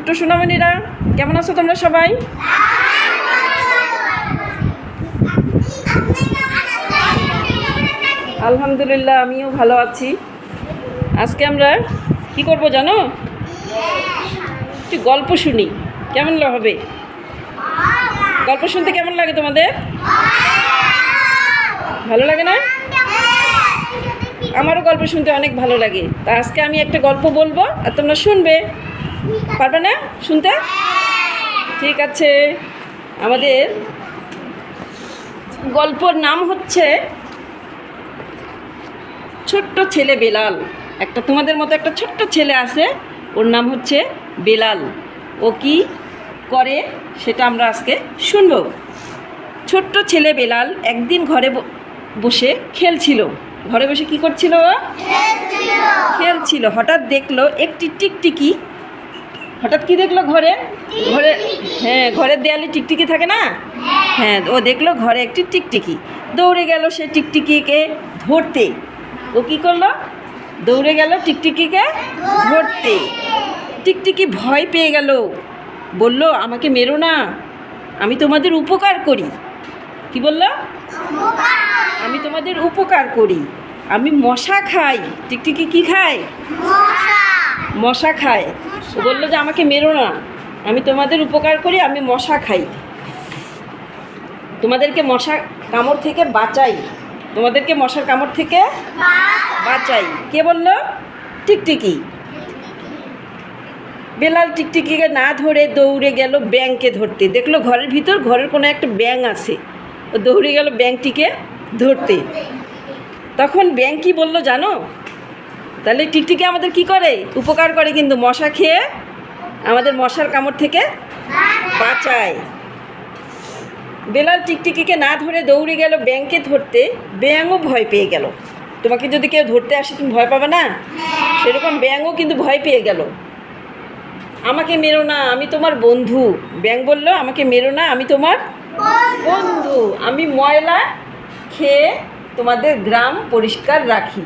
একটু সোনামণিরা, কেমন আছো তোমরা সবাই? আলহামদুলিল্লাহ, আমিও ভালো আছি। আজকে আমরা কি করব জানো? একটু গল্প শুনি। কেমন হবে? গল্প শুনতে কেমন লাগে তোমাদের? ভালো লাগে না? আমারও গল্প শুনতে অনেক ভালো লাগে। তা আজকে আমি একটা গল্প বলব, আর তোমরা শুনবে। পারবে না শুনতে? ঠিক আছে। আমাদের গল্পর নাম হচ্ছে ছোট্ট ছেলে বেলাল। একটা তোমাদের মতো একটা ছোট্ট ছেলে আছে ওর নাম হচ্ছে বেলাল। ও কি করে সেটা আমরা আজকে শুনব। ছোট্ট ছেলে বেলাল একদিন ঘরে বসে খেলছিল। ঘরে বসে কি করছিল ও? খেলছিল। হঠাৎ দেখল একটি টিকটিকি হঠাৎ কি দেখল ঘরে? ঘরে হ্যাঁ ঘরের দেয়ালে টিকটিকি থাকে না? হ্যাঁ ও দেখল ঘরে একটি টিকটিকি। দৌড়ে গেল সে টিকটিকিকে ধরতে। ও কি করল? দৌড়ে গেল টিকটিকিকে ধরতে। টিকটিকি ভয় পেয়ে গেল। বলল, আমাকে মেরো না। আমি তোমাদের উপকার করি। কি বলল? আমি তোমাদের উপকার করি। আমি মশা খাই। টিকটিকি কি খায়? মশা খায়। বলল যে আমাকে মেরো না। আমি তোমাদের উপকার করি আমি মশা খাই। তোমাদেরকে মশা কামড় থেকে বাঁচাই। তোমাদেরকে মশার কামড় থেকে বাঁচাই। কে বলল? টিকটিকি। বেলাল টিকটিকিকে না ধরে দৌড়ে গেল ব্যাংকে ধরতে। দেখল ঘরের ভিতর ঘরের কোনো একটা ব্যাং আছে। ও দৌড়ে গেল ব্যাংকটিকে ধরতে। তখন ব্যাংক কি বলল জানো তাহলে টিকটিকি আমাদের কি করে? উপকার করে কিন্তু মশা খেয়ে আমাদের মশার কামড় থেকে বাঁচায়। বেলাল টিকটিকিকে না ধরে দৌড়ে গেল ব্যাংকে ধরতে, ব্যাঙও ভয় পেয়ে গেল। তোমাকে যদি কেউ ধরতে আসে, তুমি ভয় পাবে না? সেরকম ব্যাঙও কিন্তু ভয় পেয়ে গেল। আমাকে মেরো না, আমি তোমার বন্ধু। ব্যাং বলল, আমাকে মেরো না, আমি তোমার বন্ধু। আমি ময়লা খেয়ে তোমাদের গ্রাম পরিষ্কার রাখি।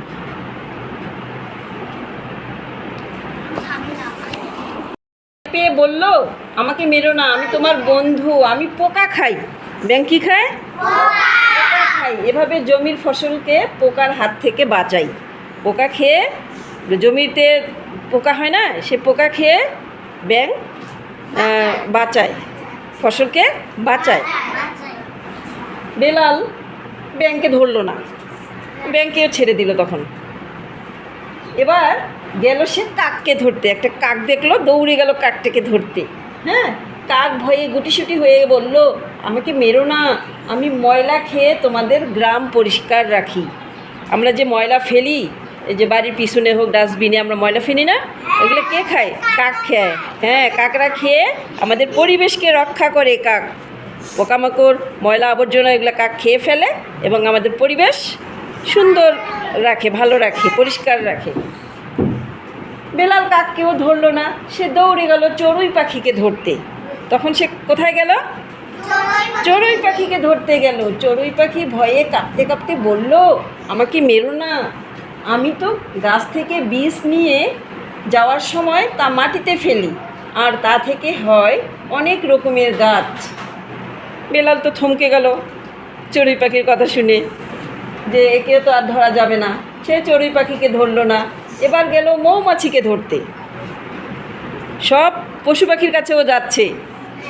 পেয়ে বলল, আমাকে মেরো না, আমি তোমার বন্ধু, আমি পোকা খাই। ব্যাং কি খায়? পোকা খাই এভাবে জমির ফসলকে পোকার হাত থেকে বাঁচাই। পোকা খেয়ে জমিতে পোকা হয় না, সে পোকা খেয়ে ব্যাং বাঁচায়, ফসলকে বাঁচায়। বেলাল ব্যাংকে ধরলো না। ব্যাংকেও ছেড়ে দিল তখন। এবার গেল সে কাককে ধরতে। একটা কাক দেখল, দৌড়ে গেল কাকটাকে ধরতে। হ্যাঁ কাক ভয়ে গুটিসুটি হয়ে বলল, আমাকে মেরো না, আমি ময়লা খেয়ে তোমাদের গ্রাম পরিষ্কার রাখি। আমরা যে ময়লা ফেলি, এই যে বাড়ির পিছনে হোক, ডাস্টবিনে আমরা ময়লা ফেলি না, এগুলো কে খায়? কাক খায়। হ্যাঁ কাকরা খেয়ে আমাদের পরিবেশকে রক্ষা করে কাক। পোকামাকড়, ময়লা আবর্জনা এগুলো কাক খেয়ে ফেলে এবং আমাদের পরিবেশ সুন্দর রাখে, ভালো রাখে, পরিষ্কার রাখে। বেলাল কাককেও ধরলো না। সে দৌড়ে গেল চড়ুই পাখিকে ধরতে। তখন সে কোথায় গেল? চড়ুই পাখিকে ধরতে গেল। চড়ুই পাখি ভয়ে কাঁপতে কাঁপতে বলল, আমাকে মেরো না। আমি তো গাছ থেকে বীজ নিয়ে যাওয়ার সময় তা মাটিতে ফেলি, আর তা থেকে হয় অনেক রকমের গাছ। বেলাল তো থমকে গেল চড়ুই পাখির কথা শুনে, যে একে তো আর ধরা যাবে না। সে চড়ুই পাখিকে ধরলো না। এবার গেল মৌমাছিকে ধরতে। সব পশু পাখির কাছেও যাচ্ছে।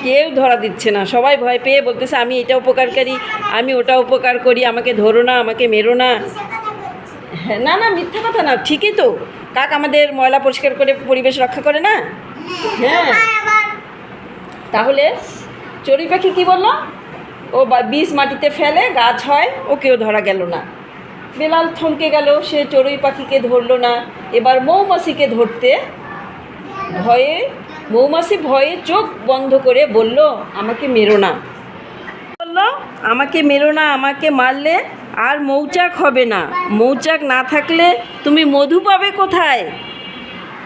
কেউ ধরা দিচ্ছে না। সবাই ভয় পেয়ে বলতেছে আমি এটা উপকারকারী আমি ওটা উপকার করি আমাকে ধরো না আমাকে মেরো না। হ্যাঁ, না না মিথ্যা কথা না ঠিকই তো। কাক আমাদের ময়লা পরিষ্কার করে পরিবেশ রক্ষা করে না? হ্যাঁ। তাহলে চড়ুই পাখি কী বলল? ও বীজ মাটিতে ফেলে গাছ হয় ওকেও ধরা গেল না। বেলাল থমকে গেল, সে চড়ুই পাখিকে ধরলো না। এবার মৌমাছিকে ধরতে ভয়ে, মৌমাছি ভয়ে চোখ বন্ধ করে বলল, আমাকে মেরো না। বলল, আমাকে মেরো না, আমাকে মারলে আর মৌচাক হবে না। মৌচাক না থাকলে তুমি মধু পাবে কোথায়?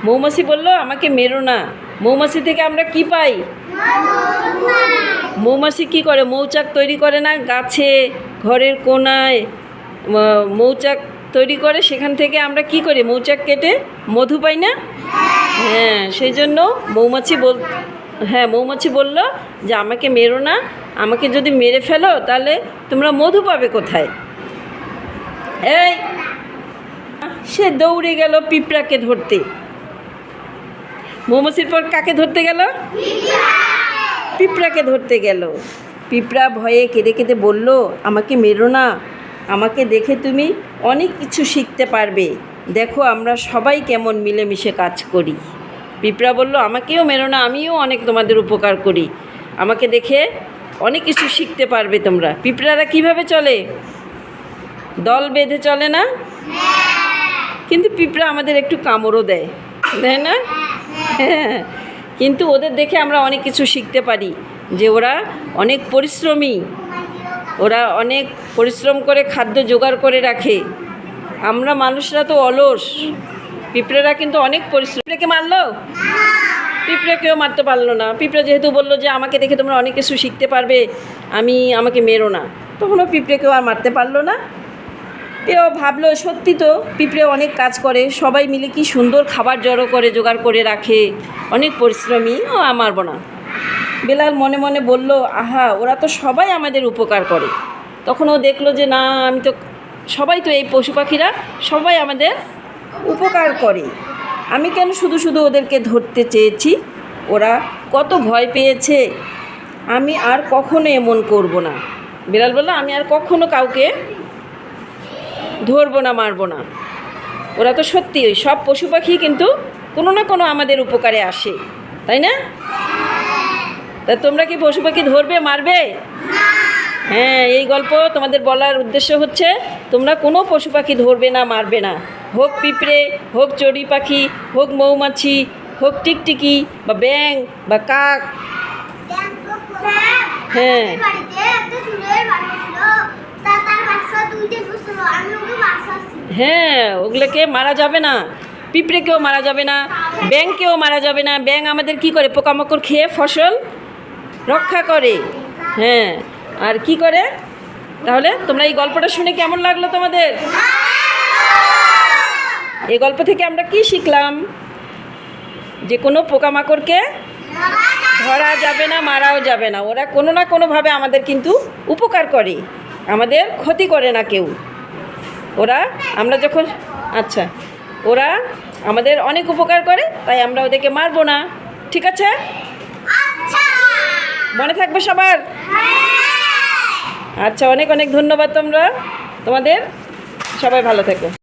মৌমাছি বলল, আমাকে মেরো না। মৌমাছি থেকে আমরা কি পাই? মৌমাছি কি করে? মৌচাক তৈরি করে না? গাছে, ঘরের কোনায় মৌচাক তৈরি করে, সেখান থেকে আমরা কি করি? মৌচাক কেটে মধু পাই না? হ্যাঁ সেই জন্য মৌমাছি বল হ্যাঁ মৌমাছি বলল যে, আমাকে মেরো না। আমাকে যদি মেরে ফেলো, তাহলে তোমরা মধু পাবে কোথায়? এই! সে দৌড়ে গেল পিঁপড়াকে ধরতে। মৌমাছির পর কাকে ধরতে গেল? পিঁপড়াকে ধরতে গেল। পিঁপড়া ভয়ে কেঁদে কেঁদে বলল, আমাকে মেরো না। আমাকে দেখে তুমি অনেক কিছু শিখতে পারবে। দেখো আমরা সবাই কেমন মিলেমিশে কাজ করি। পিঁপড়া বলল, আমাকেও মেরো না, আমিও অনেক তোমাদের উপকার করি। আমাকে দেখে অনেক কিছু শিখতে পারবে তোমরা। পিঁপড়ারা কীভাবে চলে? দল বেঁধে চলে না? কিন্তু পিঁপড়া আমাদের একটু কামড়ও দেয় দেয় না? হ্যাঁ কিন্তু ওদের দেখে আমরা অনেক কিছু শিখতে পারি, যে ওরা অনেক পরিশ্রমী। ওরা অনেক পরিশ্রম করে খাদ্য জোগাড় করে রাখে। আমরা মানুষরা তো অলস। পিঁপড়েরা কিন্তু অনেক পরিশ্রম। রেখে মারলো? পিঁপড়ে কেউ মারতে পারল না। পিঁপড়ে যেহেতু বলল যে, আমাকে দেখে তোমরা অনেক কিছু শিখতে পারবে। আমি, আমাকে মেরো না। তখনও পিঁপড়ে কেউ আর মারতে পারল না। এও ভাবলো, সত্যি তো, পিঁপড়ে অনেক কাজ করে। সবাই মিলে কি সুন্দর খাবার জড়ো করে, জোগাড় করে রাখে। অনেক পরিশ্রমী। ও মারবো না। বেলাল মনে মনে বলল, আহা, ওরা তো সবাই আমাদের উপকার করে। তখন ও দেখল যে, না, আমি তো, সবাই তো এই পশু পাখিরা সবাই আমাদের উপকার করে। আমি কেন শুধু শুধু ওদেরকে ধরতে চেয়েছি? ওরা কত ভয় পেয়েছে। আমি আর কখনো এমন করব না। বেলাল বলল, আমি আর কখনো কাউকে ধরবো না, মারবো না। ওরা তো সত্যি সব পশু পাখি কিন্তু কোনো না কোনো আমাদের উপকারে আসে, তাই না? তা তোমরা কি পশু পাখি ধরবে, মারবে? হ্যাঁ এই গল্প তোমাদের বলার উদ্দেশ্য হচ্ছে, তোমরা কোনো পশু পাখি ধরবে না, মারবে না। হোক পিঁপড়ে, হোক চড়ি পাখি, হোক মৌমাছি, হোক টিকটিকি বা ব্যাং বা কাক। হ্যাঁ। হ্যাঁ ওগুলোকে মারা যাবে না। পিঁপড়েকেও মারা যাবে না ব্যাংকেও মারা যাবে না। ব্যাং আমাদের কি করে, পোকামাকড় খেয়ে ফসল রক্ষা করে। হ্যাঁ আর কি করে? তাহলে তোমরা এই গল্পটা শুনে কেমন লাগল তোমাদের? এই গল্প থেকে আমরা কি শিখলাম? যে কোনো পোকামাকড়কে ধরা যাবে না, মারাও যাবে না। ওরা কোনো না কোনোভাবে আমাদের কিন্তু উপকার করে। আমাদের ক্ষতি করে না কেউ। ওরা, আমরা যখন আচ্ছা ওরা আমাদের অনেক উপকার করে, তাই আমরা ওদেরকে মারবো না। ঠিক আছে? আচ্ছা। মনে থাকবে সবার? আচ্ছা অনেক অনেক ধন্যবাদ তোমরা। তোমাদের? সবাই ভালো থেকো।